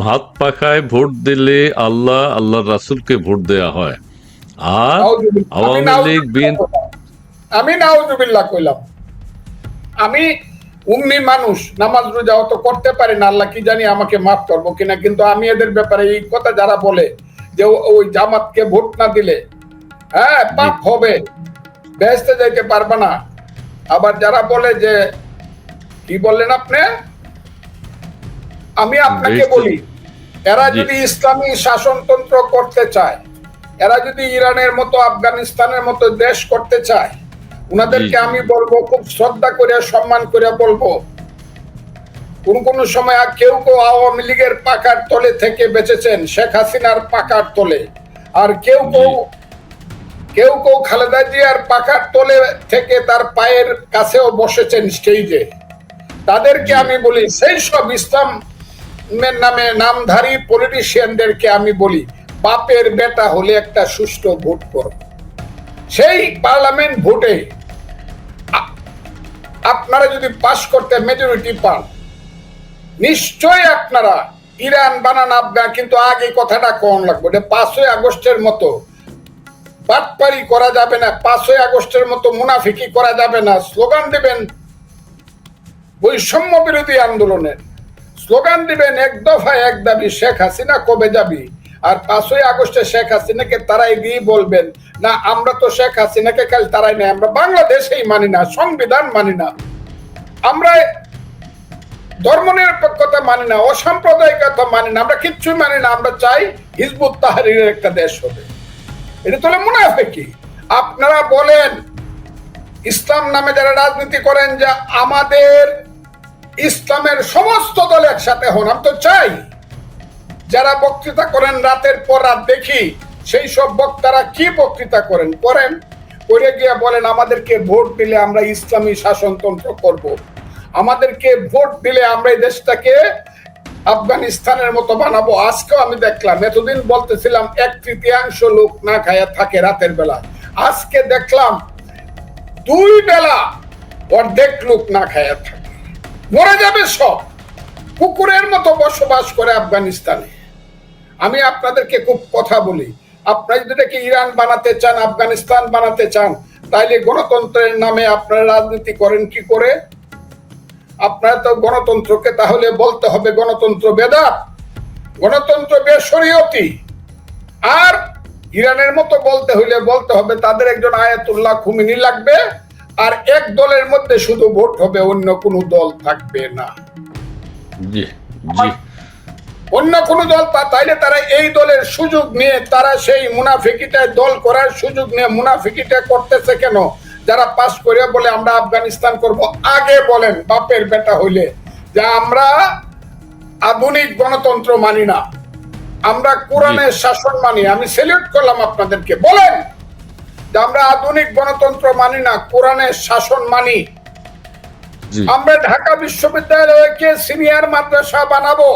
ভাত পাখায় ভোট দিলে আল্লাহ আল্লাহ রাসুলকে ভোট দেয়া হয়। আর আমি আওয়ামী লীগ বিএনপি আমি নাউজুবিল্লাহ কইলাম। আমি উম্মি মানুষ নামাজ রোজা অত করতে পারি না আল্লাহ কি জানি আমাকে মাফ করব কিনা কিন্তু আমি এদের ব্যাপারে এই কথা যারা বলে যে ওই জামাতকে ভোট না দিলে হ্যাঁ পাপ হবে বেহেস্তে যাইতে পারবে না। আবার যারা বলে যে কি বললেন আপনি? আমি আপনাকে বলি এরা যদি ইসলামী শাসনতন্ত্র করতে চায় এরা যদি ইরানের মতো আফগানিস্তানের মতো দেশ করতে চায় উনাদেরকে। আমি বলব খুব শ্রদ্ধা করে সম্মান করে বলব কোন কোন সময় কেউ কেউ আওয়ামী লীগের পাকার তলে থেকে বেঁচেছেন শেখ হাসিনার পাকার তলে আর কেউ কেউ কেউ কেউ খালেদা জিয়ার পাকার তলে থেকে তার পায়ের কাছেও বসেছেন স্টেজে তাদেরকে আমি বলি সেই সব ইসলামের নামে নামধারী পলিটিশিয়ানদেরকে আমি বলি, বাপের বেটা হলে একটা সুষ্ঠু ভোট করো। সেই পার্লামেন্ট ভোটে আপনারা যদি পাশ করতে মেজরিটি পান নিশ্চয় আপনারা ইরান বানান আফগান কিন্তু আগে কথাটা কম লাগবে। এটা পাঁচই আগস্টের মতো। বাটপারি করা যাবে না, পাঁচই আগস্টের মতো মুনাফিকি করা যাবে না। স্লোগান দেবেন বৈষম্য বিরোধী আন্দোলনের। স্লোগান দিবেন এক দফায় এক দাবি, শেখ হাসিনা কবে যাবি? আর পাঁচই আগস্টে শেখ হাসিনাকে তারাই দিয়ে বলবেন, না, আমরা তো শেখ হাসিনাকে কাল তারাই নাই, আমরা বাংলাদেশেই মানি না, সংবিধান মানি না। আমরা ধর্মনিরপেক্ষতা মানি না, অসাম্প্রদায়িকতা মানি না, আমরা কিচ্ছুই মানি না, আমরা চাই হিজবুত তাহারির একটা দেশ হবে। এটা তো কি আপনারা বলেন, ইসলাম নামে যারা রাজনীতি করেন, যে আমাদের ইসলামের সমস্ত দল একসাথে হন। আমি তো চাই, যারা বক্তৃতা করেন রাতের পর রাত দেখি, সেই সব বক্তারা কি বক্তৃতা করেন? করেন করে গিয়ে বলেন, আমাদেরকে ভোট দিলে আমরা ইসলামী শাসনতন্ত্র করব। আমাদেরকে ভোট দিলে আমরা এই দেশটাকে আফগানিস্তানের মতো বানাবো। আজকেও আমি দেখলাম, এতদিন বলতেছিলাম, এক তৃতীয়াংশ লোক না খায়া থাকে রাতের বেলা। আজকে দেখলাম, দুই বেলা অর্ধেক লোক না খায়া থাকে। মরে যাবে সব। কুকুরের মতো বসবাস করে আফগানিস্তানে। আমি আপনাদেরকে খুব কথা বলি, আপনারা যদি এটাকে ইরান বানাতে চান, আফগানিস্তান বানাতে চান, তাইলে গণতন্ত্রের নামে আপনারা রাজনীতি করেন কি করে? আপনারা তো গণতন্ত্রকে তাহলে বলতে হবে গণতন্ত্র বেদাত, গণতন্ত্র বেশরীয়তি। আর ইরানের মতো বলতে হইলে বলতে হবে তাদের একজন আয়াতুল্লাহ খুমিনি লাগবে। আর এক দলের মধ্যে শুধু ভোট হবে অন্য কোনো দল থাকবে না। জি জি। অন্য কোন দল তাইলে তারা এই দলের সুযোগ নিয়ে তারা সেই মুনাফিকিটায় দল করার সুযোগ নিয়ে মুনাফিকিটা করতেছে কেন? যারা পাস করে বলে আমরা আফগানিস্তান করব। আগে বলেন বাপের বেটা হইলে যে আমরা আধুনিক গণতন্ত্র মানি না। আমরা কোরআনের শাসন মানি। আমি সেলিউট করলাম আপনাদেরকে। বলেন! যে আমরা আধুনিক গণতন্ত্র মানি না কোরআনের শাসন মানি। আমরা ঢাকা বিশ্ববিদ্যালয়কে সিনিয়র মাদ্রাসা বানাবো।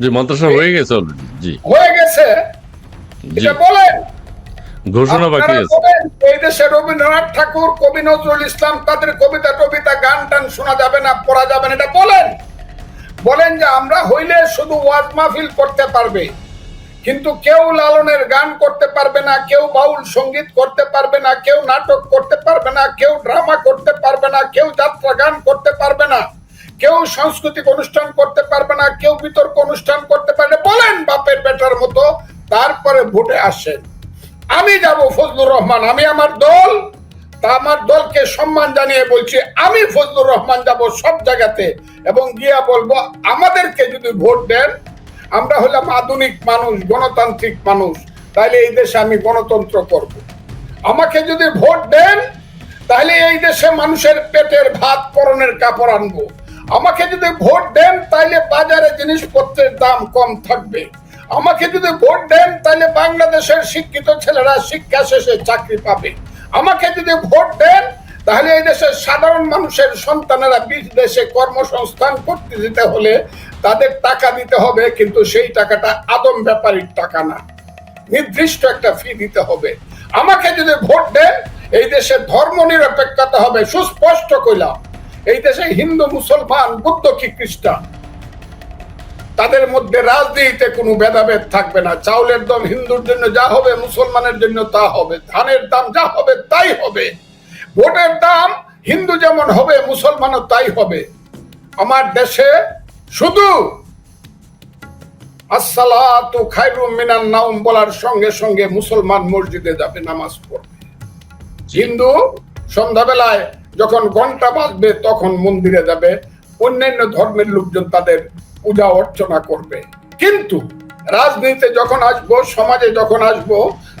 জি মাদ্রাসা হয়ে গেছে অলরেডি জি। হয়ে গেছে। এটা বলেন। ঘোষণা বাকি আছে। এই দেশে রবীন্দ্রনাথ ঠাকুর কবি নজরুল ইসলাম তাদের কবিতা টবিতা গান টান শোনা যাবে না পড়া যাবে না এটা বলেন। বলেন যে আমরা হইলে শুধু ওয়াজ মাহফিল করতে পারবে। কিন্তু কেউ লালনের গান করতে পারবে না, কেউ বাউল সংগীত করতে পারবে না, কেউ নাটক করতে পারবে না, কেউ ড্রামা করতে পারবে না, কেউ যাত্রা গান করতে পারবে না, কেউ সাংস্কৃতিক অনুষ্ঠান করতে পারবে না, কেউ বিতর্ক অনুষ্ঠান করতে পারবে বলেন বাপের বেটার মতো, তারপরে ভোটে আসেন। আমি যাব ফজলুর রহমান, আমি আমার দল, তা আমার দলকে সম্মান জানিয়ে বলছি, আমি ফজলুর রহমান যাব সব জায়গাতে এবং গিয়া বলব, আমাদেরকে যদি ভোট দেন আমরা হলাম আধুনিক মানুষ, গণতান্ত্রিক মানুষ। তাহলে এই দেশে আমি গণতন্ত্র করব। আমাকে যদি ভোট দেন তাহলে এই দেশে মানুষের পেটের ভাত, পরনের কাপড় আনব। আমাকে যদি ভোট দেন তাহলে বাজারে জিনিসপত্রের দাম কম থাকবে। আমাকে যদি ভোট দেন তাহলে বাংলাদেশের শিক্ষিত ছেলেরা শিক্ষা শেষে চাকরি পাবে। আমাকে যদি ভোট দেন তাহলে এই দেশের সাধারণ মানুষের সন্তানেরা বিশ দেশে কর্মসংস্থান করতে দিতে হলে তাদের টাকা দিতে হবে, কিন্তু সেই টাকাটা আদম ব্যাপারীর টাকা না। নির্দিষ্ট একটা ফি দিতে হবে। আমাকে যদি ভোট দেন, এই দেশে ধর্ম নিরপেক্ষতা হবে, সুস্পষ্ট কইলাম। এই দেশে হিন্দু, মুসলমান, বুদ্ধ কি খ্রিস্টান? তাদের মধ্যে রাজনীতিতে কোনো ভেদাভেদ থাকবে না। চাউলের দাম হিন্দুর জন্য যা হবে, মুসলমানের জন্য তা হবে। ধানের দাম যা হবে, তাই হবে। ভোটের দাম হিন্দু যেমন হবে, মুসলমানও তাই হবে। আমার দেশে শুধু আসসালাতু খায়রুম মিনান নাউম বলার সঙ্গে সঙ্গে মুসলমান মসজিদে যাবে, নামাজ পড়বে। হিন্দু সন্ধ্যাবেলায় যখন ঘণ্টা বাজবে, তখন মন্দিরে যাবে। অন্যান্য ধর্মের লোকজন তাদের পূজা অর্চনা করবে। কিন্তু রাজনীতিতে যখন আসব, সমাজে যখন আসব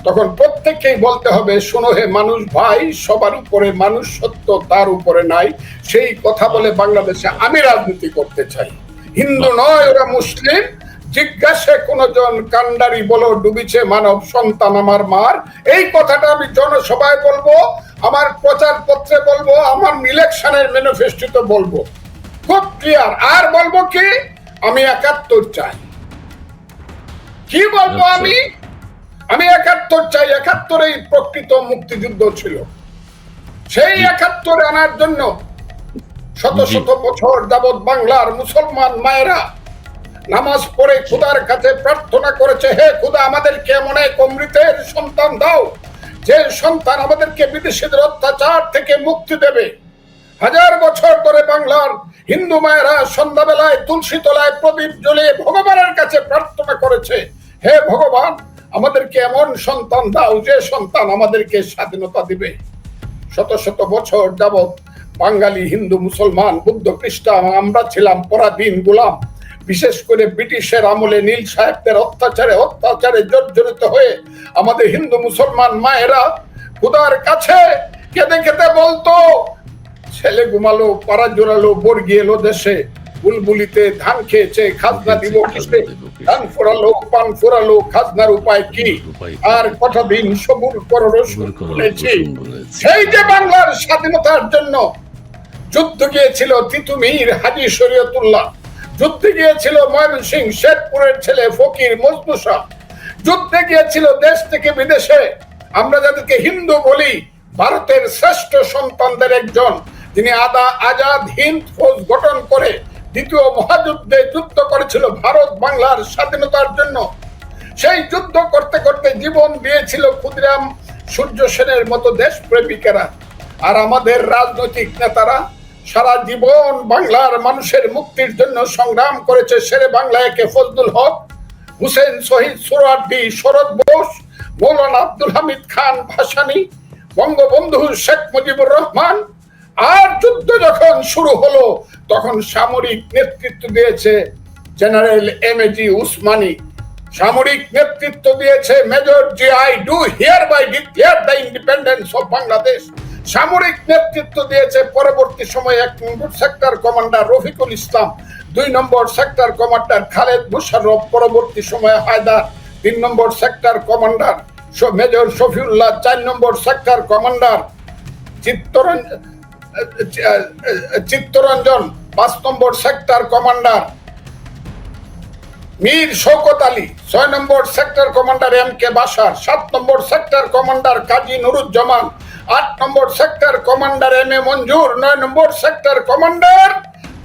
তখন প্রত্যেককেই বলতে হবে শোনো হে মানুষ ভাই সবার উপরে মানুষ সত্য তার উপরে নাই। সেই কথা বলে বাংলাদেশে আমি রাজনীতি করতে চাই। হিন্দু নয় ওরা মুসলিম। জিজ্ঞাসে কোনজন কান্ডারি বলো ডুবিছে মানব সন্তান আমার মার। এই কথাটা আমি জনসভায় বলব আমার প্রচার পত্রে বলব আমার ইলেকশনের ম্যানিফেস্টোতে বলব। খুব ক্লিয়ার আর বলব কি? আমি একাত্তর চাই। কি বলব আচ্ছা। আমি? আমি একাত্তর চাই একাত্তরেই প্রকৃত মুক্তিযুদ্ধ ছিল। সেই একাত্তর আনার জন্য শত শত বছর যাবৎ বাংলার মুসলমান মায়েরা নামাজ পড়ে খুদার কাছে প্রার্থনা করেছে হে খুদা আমাদেরকে এমন এক অমৃতের সন্তান দাও যে সন্তান আমাদেরকে বিদেশিদের অত্যাচার থেকে মুক্তি দেবে। হাজার বছর ধরে বাংলার হিন্দু মায়েরা সন্ধ্যাবেলায় তুলসী তলায় প্রদীপ জ্বলে ভগবানের কাছে প্রার্থনা করেছে হে ভগবান আমাদেরকে এমন সন্তান দাও যে সন্তান আমাদেরকে স্বাধীনতা দিবে। শত শত বছর যাবৎ বাঙালি, হিন্দু, মুসলমান, বুদ্ধ, খ্রিস্টান আমরা ছিলাম পরাধীন গোলাম। বিশেষ করে ব্রিটিশের আমলে নীল সাহেবদের অত্যাচারে অত্যাচারে জর্জরিত হয়ে আমাদের হিন্দু, মুসলমান মায়েরা খুদার কাছে কেঁদে কেঁদে বলতো, ছেলে ঘুমালো, পাড়া জোরালো বর্গি এলো দেশে। বুলবুলিতে ধান খেয়েছে খাজনা দিব কিসে? ধান ফোরালো পান ফোরালো খাজনার উপায় কি? আর কটা দিন সবুর রসুন বলেছি। সেই যে বাংলার স্বাধীনতার জন্য যুদ্ধ গিয়েছিল তিতুমির হাজি শরীয়তুল্লাহ যুদ্ধে গিয়েছিল ময়মনসিং শেখপুরের ছেলে ফকির মজবুসা যুদ্ধে গিয়েছিল দেশ থেকে বিদেশে। আমরা যাদেরকে হিন্দু বলি ভারতের শ্রেষ্ঠ সন্তানদের একজন যিনি আদা আজাদ হিন্দ ফৌজ গঠন করে দ্বিতীয় মহাযুদ্ধে যুদ্ধ করেছিল ভারত বাংলার স্বাধীনতার জন্য। সেই যুদ্ধ করতে করতে জীবন দিয়েছিল ক্ষুদিরাম সূর্য সেনের মতো দেশ প্রেমিকেরা আর আমাদের রাজনৈতিক নেতারা সারা জীবন বাংলার মানুষের মুক্তির জন্য সংগ্রাম করেছে শেরে বাংলা একে ফজলুল হক, হুসেন শহীদ সোহরার্দি শরৎ বোস, মৌলানা আব্দুল হামিদ খান ভাসানী, বঙ্গবন্ধু শেখ মুজিবুর রহমান আর যুদ্ধ যখন শুরু হলো, তখন সামরিক নেতৃত্ব দিয়েছে general M A G Osmani. সামরিক নেতৃত্ব দিয়েছে major G I do hereby declare the independence of Bangladesh. সামরিক নেতৃত্ব দিয়েছে পরবর্তী সময়ে এক নম্বর সেক্টর কমান্ডার রফিকুল ইসলাম। দুই নম্বর সেক্টর কমান্ডার খালেদ মুশাররফ, পরবর্তী সময়ে হায়দার। তিন নম্বর সেক্টর কমান্ডার মেজর শফিউল্লাহ। চার নম্বর সেক্টর কমান্ডার চিত্তরঞ্জন চিত্তরঞ্জন পাঁচ নম্বর সেক্টর কমান্ডার মীর শৌকত আলী ছয় নম্বর sector commander M K Basar সাত নম্বর সেক্টর কমান্ডার কাজী নুরুজ্জামান আট নম্বর sector commander M A Manzur নয় নম্বর সেক্টর কমান্ডার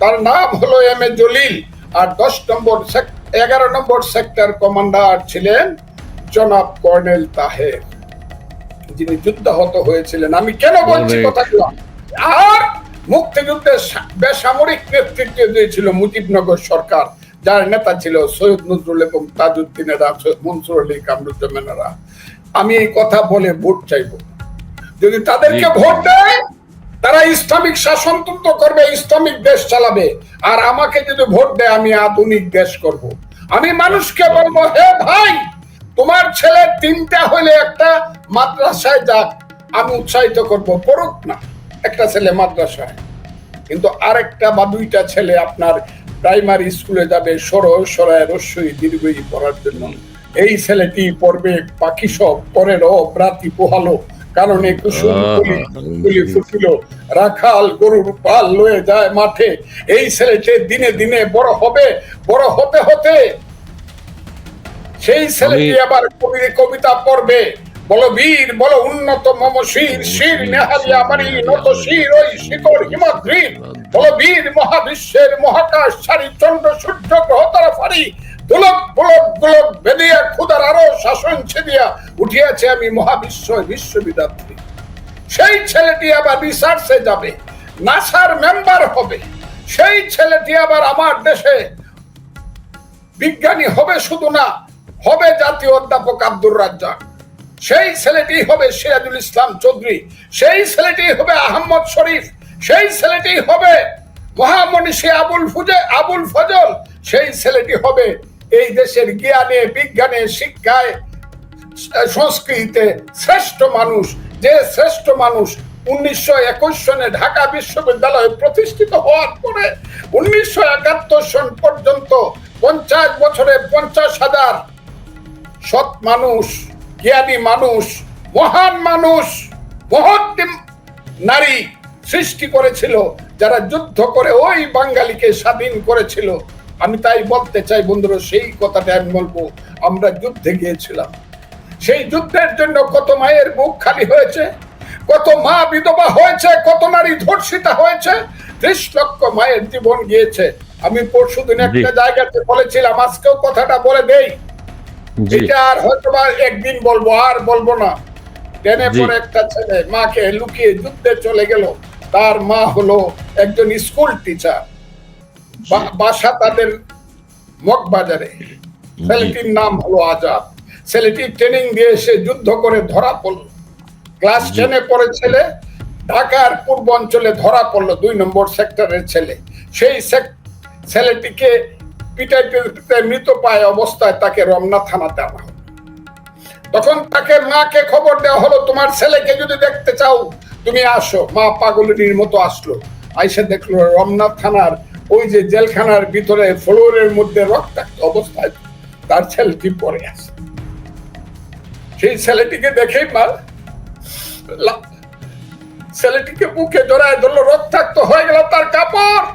তার নাম হলো এম এ জলিল। আর দশ নম্বর এগারো নম্বর সেক্টর কমান্ডার ছিলেন জনাব কর্নেল তাহের যিনি যুদ্ধাহত হয়েছিলেন। আমি কেন বলছি. কথাগুলো? আর মুক্তিযুদ্ধে বেসামরিক নেতৃত্ব দিয়েছিল মুজিবনগর সরকার যার নেতা ছিল সৈয়দ নজরুল এবং তাজউদ্দিনেরা মনসুর আলী কামরুজ্জামানেরা। আমি এই কথা বলে ভোট চাইব। যদি তাদেরকে ভোট দেয় তারা ইসলামিক শাসনতন্ত্র করবে ইসলামিক দেশ চালাবে। আর আমাকে যদি ভোট দেয় আমি আধুনিক দেশ করব। আমি মানুষকে বলব হে ভাই তোমার ছেলে তিনটা হলে একটা মাদ্রাসায় যাক আমি উৎসাহিত করব পড়ুক না। একটা ছেলে মাদ্রাসায়। কিন্তু আরেকটা বা দুইটা ছেলে আপনার প্রাইমারি স্কুলে যাবে সর সরায় রস্যই দীর্ঘই পড়ার জন্য। এই ছেলেটি পড়বে পাখি সব পরের অব্রাতি পোহালো। কারণে কুসুম ফুটিল। রাখাল গরুর পাল লয়ে যায় মাঠে। এই ছেলেটি দিনে দিনে বড় হবে বড় হতে হতে সেই ছেলেটি আবার কবিতা পড়বে। বলো বীর বলো উন্নত মম শির শির নেহারি নত শির ওই শিকর হিমাদ্রি বলো বীর মহাবিশ্বের মহাকাশ চন্দ্র সূর্য গ্রহ তারা ফারি পুলক বেদিয়া ক্ষুদার আরও শাসন ছেদিয়া উঠিয়াছে আমি মহাবিশ্ব বিশ্ববিদ্যার্থী সেই ছেলেটি আবার রিসার্চে যাবে নাসার মেম্বার হবে। সেই ছেলেটি আবার আমার দেশে বিজ্ঞানী হবে শুধু না হবে জাতীয় অধ্যাপক আব্দুর রাজ্জাক। সেই ছেলেটি হবে সিরাজুল ইসলাম চৌধুরী, সেই ছেলেটি হবে আহমদ শরীফ, সেই ছেলেটি হবে মহামনীষী আবুল ফুজে, আবুল ফজল, সেই ছেলেটি হবে এই দেশের জ্ঞানে, বিজ্ঞানে, শিক্ষায়, সংস্কৃতিতে শ্রেষ্ঠ মানুষ। যে শ্রেষ্ঠ মানুষ উনিশশো একুশ সনে ঢাকা বিশ্ববিদ্যালয় প্রতিষ্ঠিত হওয়ার পরে উনিশশো একাত্তর সন পর্যন্ত পঞ্চাশ বছরে পঞ্চাশ হাজার সৎ মানুষ জ্ঞানী মানুষ মহান মানুষ মহৎ নারী সৃষ্টি করেছিল যারা যুদ্ধ করে ওই বাঙালিকে স্বাধীন করেছিল। আমি তাই বলতে চাই বন্ধুরা সেই কথাটা আমি বলব আমরা যুদ্ধে গিয়েছিলাম। সেই যুদ্ধের জন্য কত মায়ের বুক খালি হয়েছে কত মা বিধবা হয়েছে কত নারী ধর্ষিতা হয়েছে ত্রিশ লক্ষ মায়ের জীবন গিয়েছে। আমি পরশুদিন একটা জায়গাতে বলেছিলাম আজকেও কথাটা বলে দেই। এটা আর হয়তো একদিন বলব আর বলব না। পরে একটা ছেলে মাকে লুকিয়ে যুদ্ধে চলে গেল। তার মা হলো একজন স্কুল টিচার। বাসা তাদের ছেলেটির নাম হলো আজাদ। ছেলেটি ট্রেনিং দিয়ে এসে যুদ্ধ করে ধরা পড়ল। ক্লাস টেনে পড়ে ছেলে ঢাকার পূর্ব অঞ্চলে ধরা পড়ল দুই নম্বর সেক্টরের ছেলে। সেই ছেলেটিকে পিটাইতে মৃত পায় অবস্থায় তাকে রমনা আনা হলো। তখন তাকে মাকে খবর দেওয়া হলো, তোমার ছেলেকে যদি দেখতে চাও, তুমি আসো। মা পাগলিনীর মতো আসলো। আইসা দেখল রমনা থানার ওই যে জেলখানার ভিতরে ফ্লোরের মধ্যে রক্তাক্ত অবস্থায় তার ছেলেটি পড়ে আছে। সেই ছেলেটিকে দেখেই মা ছেলেটিকে বুকে জড়ায় ধরলো, রক্তাক্ত হয়ে গেল তার কাপড়!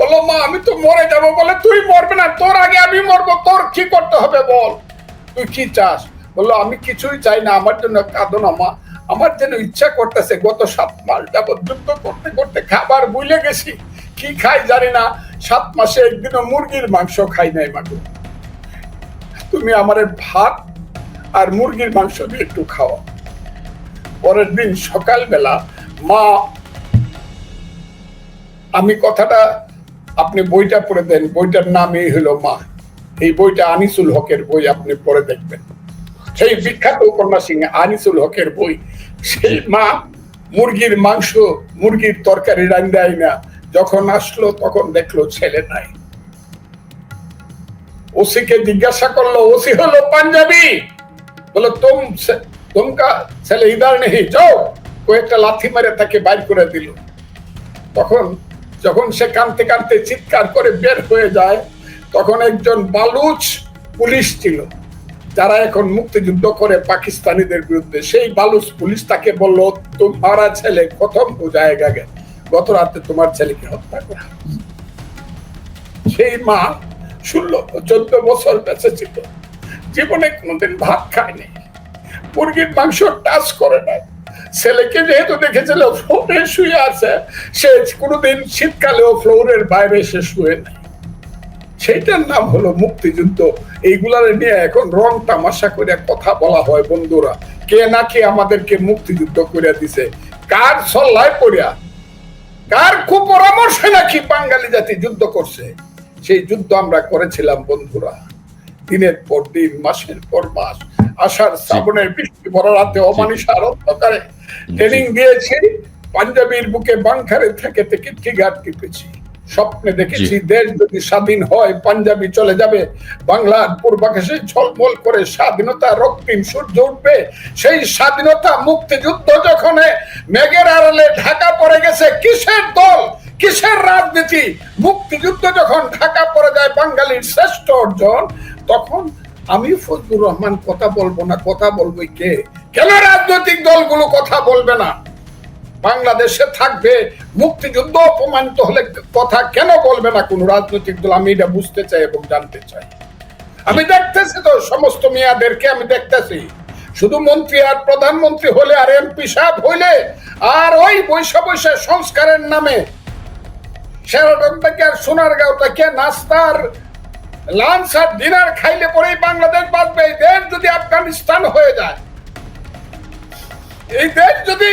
বলল মা, আমি তো মরে যাব বলে তুই মরবে না। তোর আগে আমি মরবো, তোর কি করতে হবে বল? তুই কি চাস? বলল আমি কিছুই চাই না, আমার জন্য কাঁদো না, মা। আমার যেন ইচ্ছা করতেছে, গত সাত মাস যাবত যুদ্ধ করতে করতে খাবার ভুলে গেছি। কি খাই জানি না, সাত মাসে একদিনও মুরগির মাংস খাই নাই মাগো তুমি আমার ভাত আর মুরগির মাংস দিয়ে একটু খাওয়া পরের দিন সকালবেলা মা, আমি কথাটা আপনি বইটা পড়ে দেন, বইটার নাম এই হলো মা। এই বইটা আনিসুল হকের বই আপনি পড়ে দেখবেন। সেই বিখ্যাত উপন্যাস আনিসুল হকের বই, সেই মা মুরগির মাংস, মুরগির তরকারি রান্দাই না, যখন আসলো তখন দেখল ছেলে নাই। ওসিকে জিজ্ঞাসা করল, ওসি হলো পাঞ্জাবি? বলো, তুম তুমকা ছেলে ইদার নেই যাও। কয়েকটা লাথি মেরে তাকে বাইর করে দিল। তখন যখন সে কানতে কানতে চিৎকার করে বের হয়ে যায়, তখন একজন বালুচ পুলিশ ছিল, যারা এখন মুক্তিযুদ্ধ করে পাকিস্তানিদের বিরুদ্ধে। সেই বালুচ পুলিশ তাকে বলল, তোমারা ছেলে প্রথম জায়গা গে। গত রাতে তোমার ছেলেকে হত্যা করা সেই মা ষোলো চোদ্দ বছর বেঁচে ছিল। জীবনে কোনোদিন ভাত খায়নি। মুরগির মাংস টাচ করে নাই। ছেলেকে যেহেতু দেখেছিল ফ্লোরে শুয়ে আছে সে কোনোদিন শীতকালেও ফ্লোরের বাইরে সে শুয়ে নাই। সেইটার নাম হলো মুক্তিযুদ্ধ। এইগুলার নিয়ে এখন রং তামাশা করে কথা বলা হয় বন্ধুরা। কে নাকি আমাদেরকে মুক্তিযুদ্ধ করে দিছে। কার সল্লায় পড়িয়া কার কুপরামর্শে নাকি বাঙালি জাতি যুদ্ধ করছে? সেই যুদ্ধ আমরা করেছিলাম বন্ধুরা। দিনের পর দিন মাসের পর মাস আষাঢ় শ্রাবণের বৃষ্টি বড় রাতে অমানিসার অন্ধকারে ট্রেনিং দিয়েছি পাঞ্জাবির বুকে বাংখারে থেকে থেকে ট্রিগার টিপেছি স্বপ্নে দেখেছি দেশ যদি স্বাধীন হয় পাঞ্জাবি চলে যাবে। বাংলার পূর্বাকাশে ঝলমল করে স্বাধীনতা রক্তিম সূর্য উঠবে। সেই স্বাধীনতা মুক্তিযুদ্ধ যখন মেঘের আড়ালে ঢাকা পড়ে গেছে কিসের দল কিসের রাজনীতি? মুক্তিযুদ্ধ যখন ঢাকা পড়ে যায় বাঙালির শ্রেষ্ঠ অর্জন তখন আমি ফজলুর রহমান কথা বলব না, কথা বলব কে? কেন রাজনৈতিক দলগুলো কথা বলবে না? বাংলাদেশে থাকবে, মুক্তিযুদ্ধ অপমানিত হলে কথা কেন বলবে না কোন রাজনৈতিক দল? আমি এটা বুঝতে চাই এবং জানতে চাই। আমি দেখতেছি তো সমস্ত মেয়াদেরকে আমি দেখতেছি। শুধু মন্ত্রী আর প্রধানমন্ত্রী হলে আর এমপি সাহেব হইলে, আর ওই বৈশা বৈশা সংস্কারের নামে সেরাটন থেকে আর সোনারগাঁও থেকে নাস্তার লাঞ্চ আর ডিনার খাইলে পরেই বাংলাদেশ বাঁচবে। এই দেশ যদি আফগানিস্তান হয়ে যায়, এই দেশ যদি